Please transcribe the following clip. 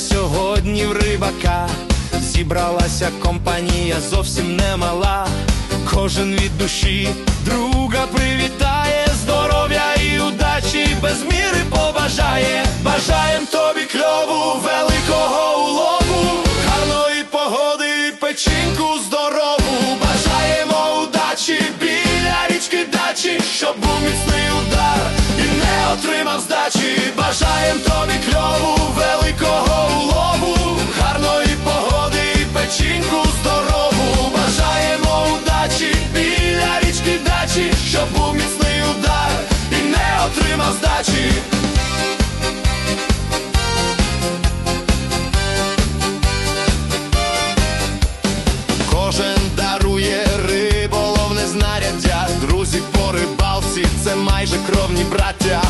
сьогодні в рибака, зібралася компанія, зовсім не мала. Кожен від душі друга привітає, здоров'я і удачі без міри побажає. Бажаєм тобі кльову велику задачі, щоб був міцний удар і не отримав здачі. Кожен дарує риболовне знаряддя, друзі по рибалці, це майже кровні браття.